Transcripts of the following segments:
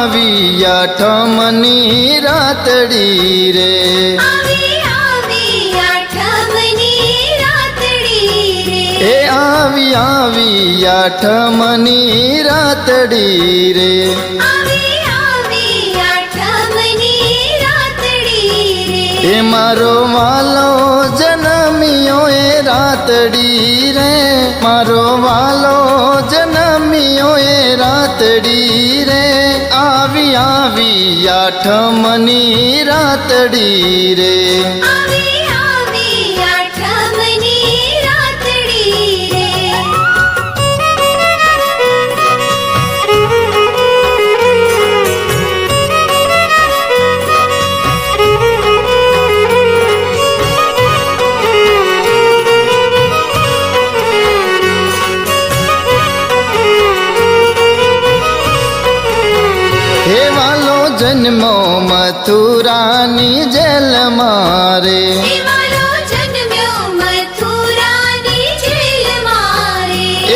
આવી આઠમની રાતડી રે. એ આવી આવી આઠમની રાતડી રે. એ મારો વાલો જન્મિયો એ રાતડી રે. મારો વાલો જન્મિયો એ રાતડી રે. આવી આઠમની રાતડી રે. જન્મો મથુરાની જેલ મારે.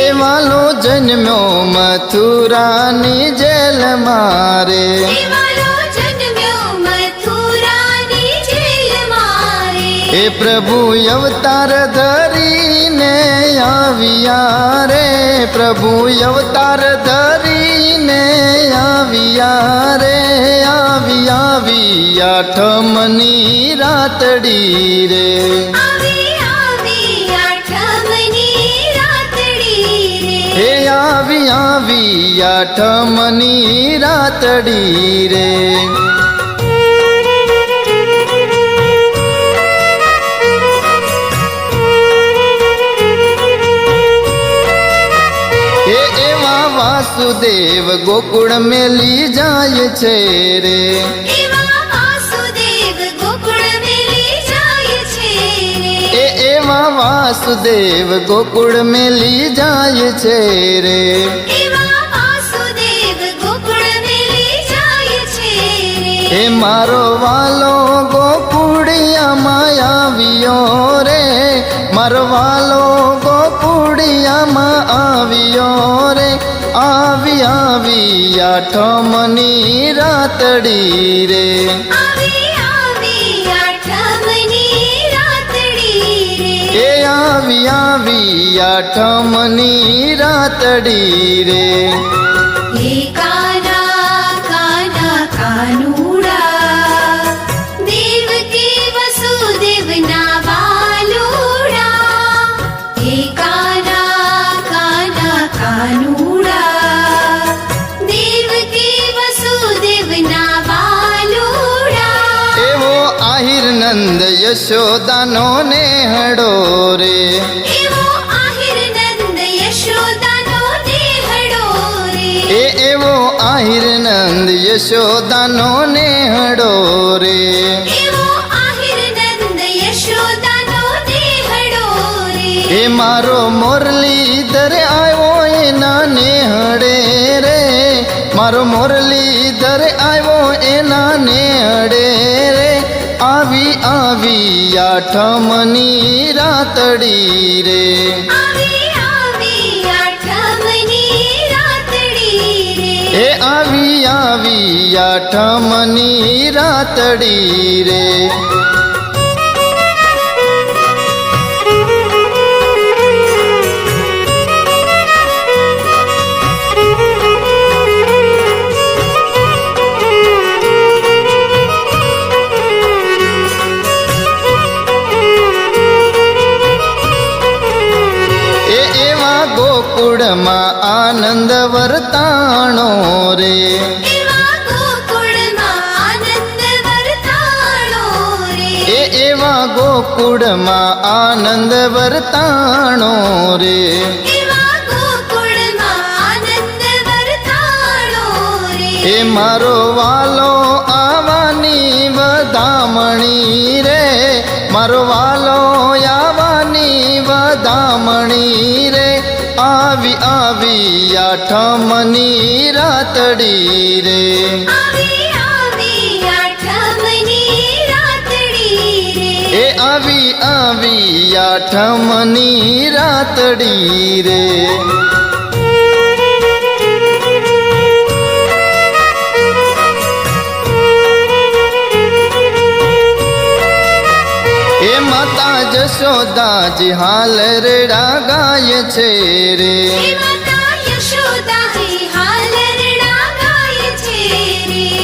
એવાલો જન્મ્યો મથુરાની જેલ મારે. એ વાલો જન્મ્યો મથુરાની જેલ મારે. એ પ્રભુ અવતાર ધરીને આવ્યા રે. પ્રભુ અવતાર ધરીને આવ્યા રે આવી આવી આઠમની રાતડી રે. હે આવી આવી આઠમની રાતડી રે. એવા વાસુદેવ ગોકુળ મેલી જાય છે રે. એવા વાસુદેવ ગોકુળ મેલી જાય છે એ રે. એવા વાસુદેવ ગોકુળ મેલી જાય છે રે. એ મારો વાલો ગોકુળિયામાં આવ્યો રે. મારો વાલો ગોકુળિયામાં આવ્યો રે. આવી આવી આઠમની રાતડી રે. એ આવી આવી આઠમની રાતડી રે. વાલુડા એવો આહિર નંદ યશોદાનો ને હડો રે એવો આહિર નંદ યશોદાનો દેહડો રે એ એવો આહિર નંદ યશોદાનો ને હડો રે એવો આહિર નંદ યશોદાનો દેહડો રે એ મારો મોરલી આવ્યો એના મારો મોરલીધર આવ્યો એના ને અડે રે. આવી આવી આઠમની રાતડી રે. આવી આવી આઠમની રાતડી એ આવી આવી આઠમની રાતડી રે. આનંદ વર્તાણો રે એવા ગોકુળમાં આનંદ વર્તાણો રે એ એવા ગોકુળમાં આવી આવી આઠમની રાતડી રે. આવી આવી આઠમની રાતડી રે. એ આવી આવી આઠમની રાતડી રે. માતા યશોદા હે હાલ રેડા ગાય છે રે.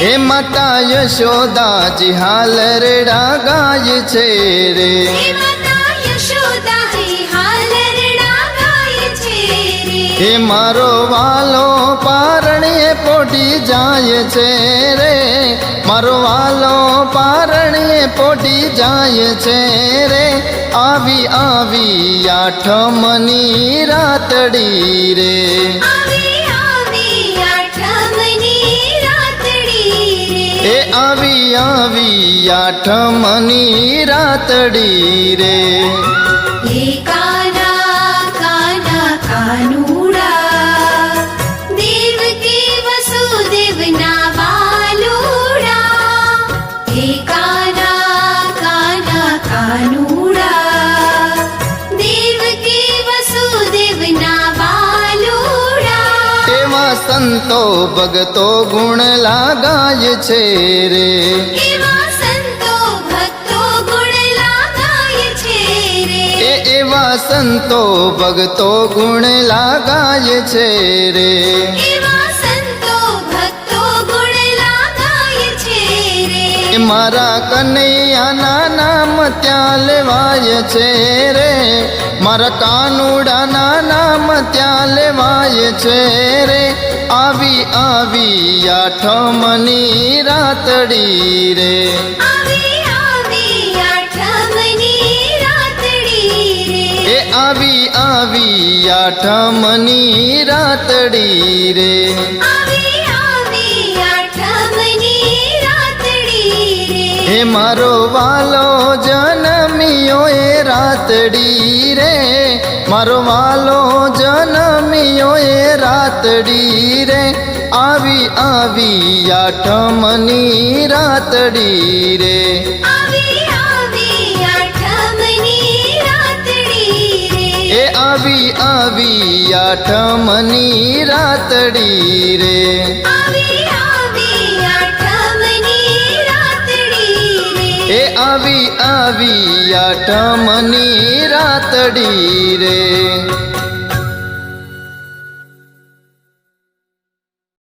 હે માતા યશોદાજી હાલ રેડા ગાય છે રે. હે મારો વાલો પારણીએ પોટી જાય છે રે. મારો વાલો પારણીએ પોટી જાય છે રે. આવી આવી આઠમની રાતડી રે. એ આવી આવી આઠમની રાતડી રે. હે સંતો ભગતો ગુણ લાગાય છે રે. એવા સંતો ભક્તો ગુણ લાગાય છે રે. એવા ભગતો ગુણ લાગાય છે રે. મારા કનૈયાના નામ ત્યાં લેવાય છે રે. મારા કાનુડાના નામ ત્યાં લેવાય છે રે. આવી આવી આઠમની રાતડી રે. આવી આવી આઠમની રાતડી રે. હે મારો વાલો જનમિયો એ રાતડી રે. મારો વાલો જનમિયો એ રાતડી રે. આવી આવી આઠમની રાતડી રે. આવી આવી આઠમની રાતડી રે. એ આવી આવી આઠમની રાતડી રે. આવી આવી આઠમની રાતડી રે.